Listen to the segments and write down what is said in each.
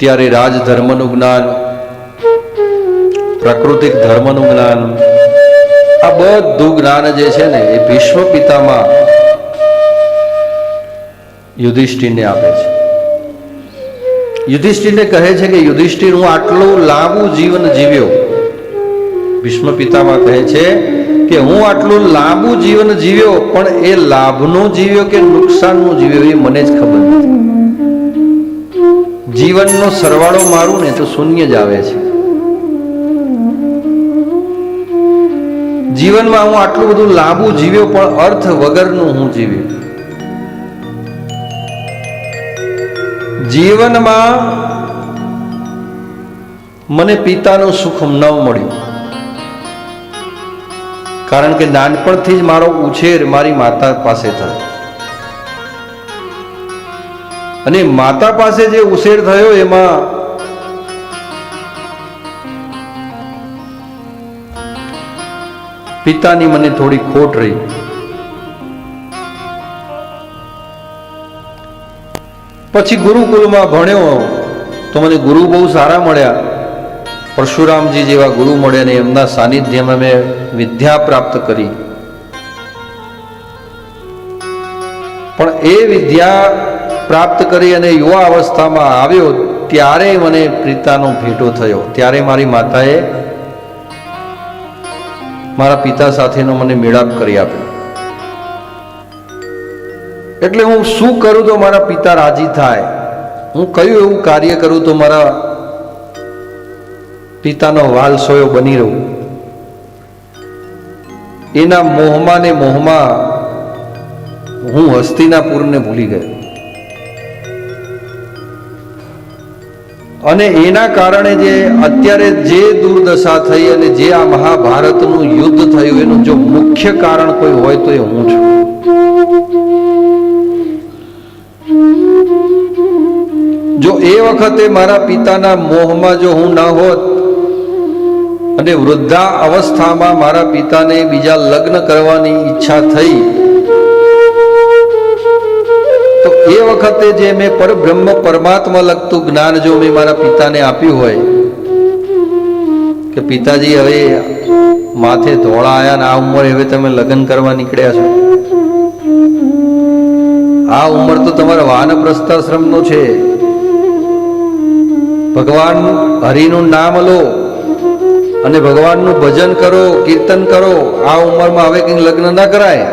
ત્યારે રાજધર્મનું જ્ઞાન, પ્રાકૃતિક ધર્મનું જ્ઞાન, આ બધું જ્ઞાન જે છે ને, એ ભીષ્મ પિતામાં યુધિષ્ઠિરને આપે છે. યુધિષ્ઠિરને કહે છે કે, યુધિષ્ઠિર, હું આટલું લાંબુ જીવન જીવ્યો. ભીષ્મ પિતામાં કહે છે કે, હું આટલું લાંબુ જીવન જીવ્યો, પણ એ લાભનો જીવ્યો કે નુકસાનનો જીવ્યો, એ મને જ ખબર નથી. જીવનનો સરવાળો મારું ને તો શૂન્ય જ આવે છે. જીવનમાં હું આટલું બધું લાંબુ જીવ્યો પણ અર્થ વગરનું હું જીવ્યો. જીવનમાં મને પિતાનું સુખ ન મળ્યું. કારણ કે નાનપણથી જ મારો ઉછેર મારી માતા પાસે થયો. અને માતા પાસે જે ઉછેર થયો એમાં પિતાની મને થોડી ખોટ રહી. પછી ગુરુકુલમાં ભણ્યો તો મને ગુરુ બહુ સારા મળ્યા. પરશુરામજી જેવા ગુરુ મળ્યા ને એમના સાનિધ્યમાં મેં વિદ્યા પ્રાપ્ત કરી. પણ એ વિદ્યા પ્રાપ્ત કરી અને યુવા અવસ્થામાં આવ્યો, ત્યારે મને પિતાનો ભેટો થયો. ત્યારે મારી માતાએ મારા પિતા સાથેનો મને મેળાપ કરી આપ્યો. એટલે હું શું કરું તો મારા પિતા રાજી થાય? હું કયું એવું કાર્ય કરું તો મારા પિતાનો વાલસોયો બની રહું? એના મોહમાં ને મોહમાં હું હસ્તિનાપુરને ભૂલી ગયો. અને એના કારણે જે અત્યારે જે દુર્દશા થઈ અને જે આ મહાભારતનું યુદ્ધ થયું, એનું જો મુખ્ય કારણ કોઈ હોય તો એ હું છું. જો એ વખતે મારા પિતાના મોહમાં જો હું ન હોત અને વૃદ્ધા અવસ્થામાં મારા પિતાને બીજા લગ્ન કરવાની ઈચ્છા થઈ એ વખતે જે મેં પરબ્રહ્મ પરમાત્મા લગતું જ્ઞાન જો મેં મારા પિતાને આપ્યું હોય, કે પિતાજી, હવે માથે ધોળા આયા ને આ ઉંમરે હવે તમે લગ્ન કરવા નીકળ્યા છો. આ ઉંમર તો તમારા વાનપ્રસ્થાશ્રમનો છે. ભગવાન હરિનું નામ લો અને ભગવાનનું ભજન કરો, કીર્તન કરો. આ ઉંમરમાં હવે કંઈ લગ્ન ના કરાય.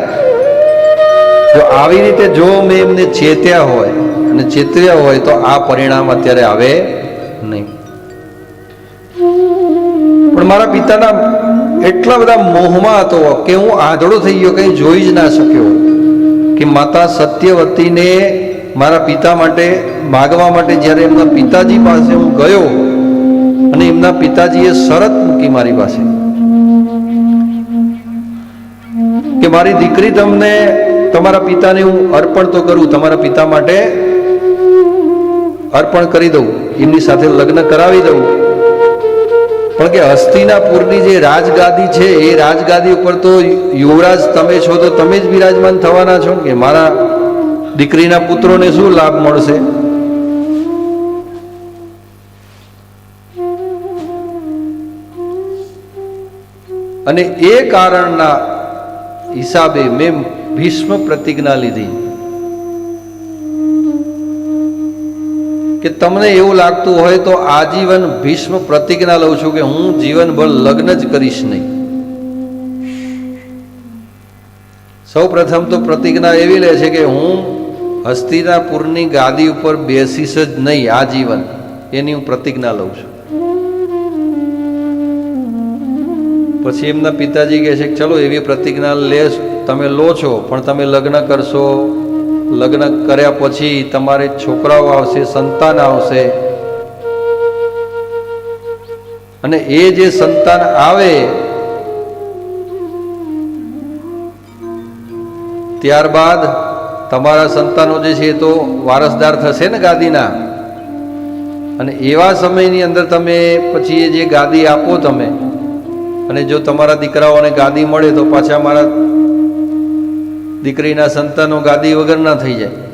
જો આવી રીતે જો મેં એમને ચેત્યા હોય અને ચેતવ્યા હોય તો આ પરિણામ અત્યારે આવે નહીં. પણ મારા પિતાના એટલા બધા મોહમાં હતો કે હું આંધળો થઈ ગયો, કંઈ જોઈ જ ના શક્યો કે માતા સત્યવતીને મારા પિતા માટે માગવા માટે જ્યારે એમના પિતાજી પાસે હું ગયો અને એમના પિતાજીએ શરત મૂકી મારી પાસે કે મારી દીકરી તમને તમારા પિતાને હું અર્પણ તો કરું, તમારા પિતા માટે અર્પણ કરી દઉં, એમની સાથે લગ્ન કરાવી દઉં. પણ કે હસ્તિનાપુરની જે રાજગાદી છે, એ રાજગાદી ઉપર તો યુવરાજ તમે છો, તો તમે જ બિરાજમાન થવાના છો? કે મારા દીકરીના પુત્રોને શું લાભ મળશે? અને એ કારણના હિસાબે મેં ભીષ્મ પ્રતિજ્ઞા લીધી કે તમને એવું લાગતું હોય તો આજીવન ભીષ્મ પ્રતિજ્ઞા લઉં છું કે હું જીવનભર લગ્ન જ કરીશ નહીં. સૌ પ્રથમ તો પ્રતિજ્ઞા એવી લે છે કે હું હસ્તિનાપુરની ગાદી ઉપર બેસીશ જ નહીં આજીવન. એની હું પ્રતિજ્ઞા લઉં છું. પછી એમના પિતાજી કહે છે કે ચલો એવી પ્રતિજ્ઞા લે તમે લો છો, પણ તમે લગ્ન કરશો. લગ્ન કર્યા પછી તમારે છોકરાઓ આવશે, સંતાન આવશે. અને એ જે સંતાન આવે, ત્યારબાદ તમારા સંતાનો જે છે એ તો વારસદાર થશે ને ગાદીના. અને એવા સમયની અંદર તમે પછી એ જે ગાદી આપો તમે અને જો તમારા દીકરાઓને ગાદી મળે તો પાછા મારા દીકરીના સંતાનો ગાદી વગર ના થઈ જાય.